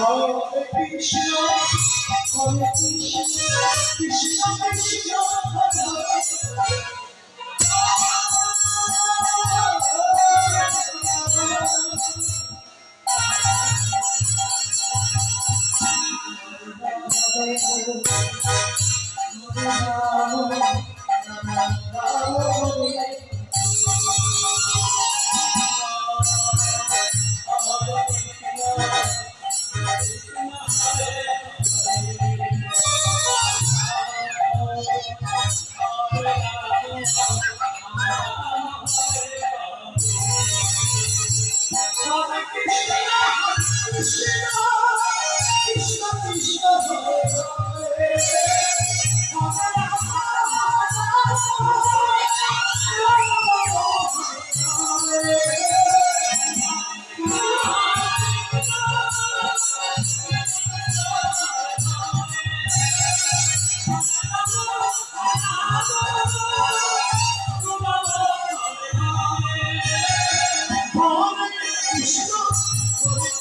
Hare Krishna, Hare Krishna, Krishna Krishna, Hare Hare. Hare